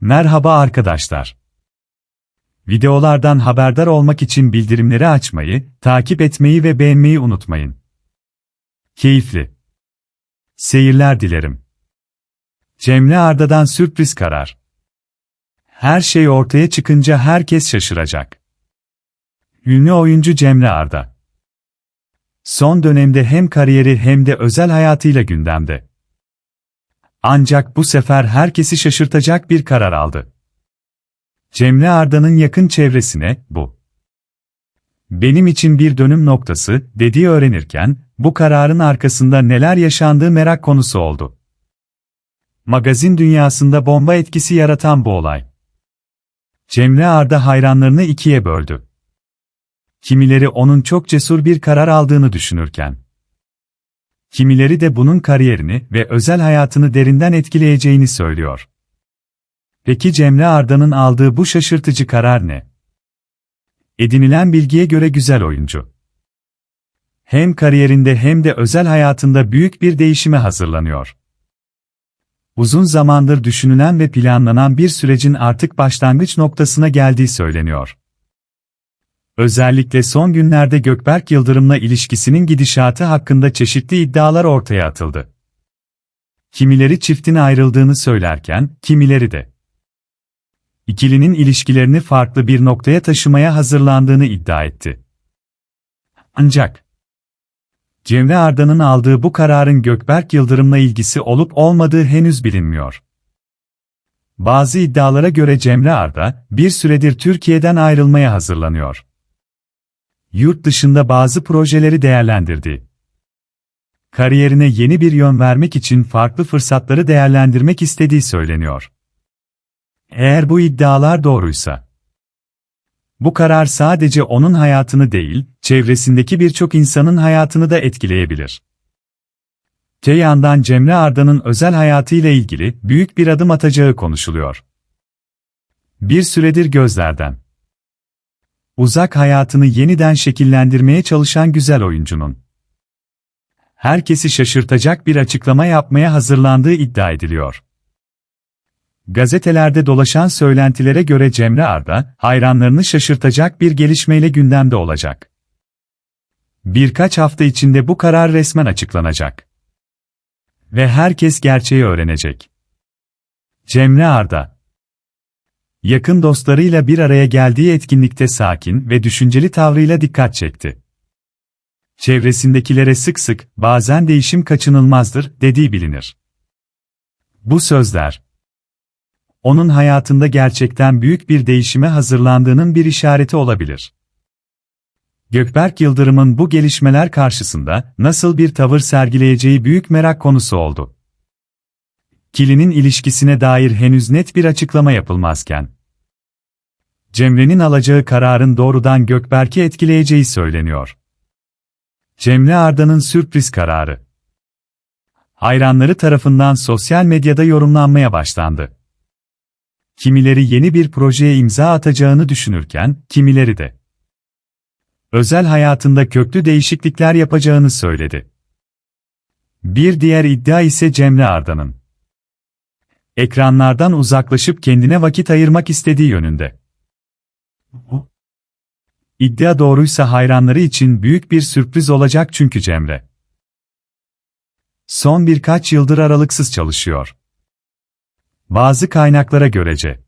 Merhaba arkadaşlar. Videolardan haberdar olmak için bildirimleri açmayı, takip etmeyi ve beğenmeyi unutmayın. Keyifli seyirler dilerim. Cemre Arda'dan sürpriz karar. Her şey ortaya çıkınca herkes şaşıracak. Ünlü oyuncu Cemre Arda. Son dönemde hem kariyeri hem de özel hayatıyla gündemde. Ancak bu sefer herkesi şaşırtacak bir karar aldı. Cemre Arda'nın yakın çevresine bu benim için bir dönüm noktası dediği öğrenirken bu kararın arkasında neler yaşandığı merak konusu oldu. Magazin dünyasında bomba etkisi yaratan bu olay. Cemre Arda hayranlarını ikiye böldü. Kimileri onun çok cesur bir karar aldığını düşünürken, kimileri de bunun kariyerini ve özel hayatını derinden etkileyeceğini söylüyor. Peki Cemre Arda'nın aldığı bu şaşırtıcı karar ne? Edinilen bilgiye göre güzel oyuncu. Hem kariyerinde hem de özel hayatında büyük bir değişime hazırlanıyor. Uzun zamandır düşünülen ve planlanan bir sürecin artık başlangıç noktasına geldiği söyleniyor. Özellikle son günlerde Gökberk Yıldırım'la ilişkisinin gidişatı hakkında çeşitli iddialar ortaya atıldı. Kimileri çiftin ayrıldığını söylerken, kimileri de ikilinin ilişkilerini farklı bir noktaya taşımaya hazırlandığını iddia etti. Ancak Cemre Arda'nın aldığı bu kararın Gökberk Yıldırım'la ilgisi olup olmadığı henüz bilinmiyor. Bazı iddialara göre Cemre Arda, bir süredir Türkiye'den ayrılmaya hazırlanıyor. Yurt dışında bazı projeleri değerlendirdi. Kariyerine yeni bir yön vermek için farklı fırsatları değerlendirmek istediği söyleniyor. Eğer bu iddialar doğruysa, bu karar sadece onun hayatını değil, çevresindeki birçok insanın hayatını da etkileyebilir. Te yandan Cemre Arda'nın özel hayatıyla ilgili büyük bir adım atacağı konuşuluyor. Bir süredir gözlerden uzak hayatını yeniden şekillendirmeye çalışan güzel oyuncunun herkesi şaşırtacak bir açıklama yapmaya hazırlandığı iddia ediliyor. Gazetelerde dolaşan söylentilere göre Cemre Arda, hayranlarını şaşırtacak bir gelişmeyle gündemde olacak. Birkaç hafta içinde bu karar resmen açıklanacak. Ve herkes gerçeği öğrenecek. Cemre Arda Yakın dostlarıyla bir araya geldiği etkinlikte sakin ve düşünceli tavrıyla dikkat çekti. Çevresindekilere sık sık, bazen değişim kaçınılmazdır, dediği bilinir. Bu sözler, onun hayatında gerçekten büyük bir değişime hazırlandığının bir işareti olabilir. Gökberk Yıldırım'ın bu gelişmeler karşısında nasıl bir tavır sergileyeceği büyük merak konusu oldu. Kili'nin ilişkisine dair henüz net bir açıklama yapılmazken, Cemre'nin alacağı kararın doğrudan Gökberk'i etkileyeceği söyleniyor. Cemre Arda'nın sürpriz kararı. Hayranları tarafından sosyal medyada yorumlanmaya başlandı. Kimileri yeni bir projeye imza atacağını düşünürken, kimileri de özel hayatında köklü değişiklikler yapacağını söyledi. Bir diğer iddia ise Cemre Arda'nın ekranlardan uzaklaşıp kendine vakit ayırmak istediği yönünde. İddia doğruysa hayranları için büyük bir sürpriz olacak çünkü Cemre son birkaç yıldır aralıksız çalışıyor. Bazı kaynaklara görece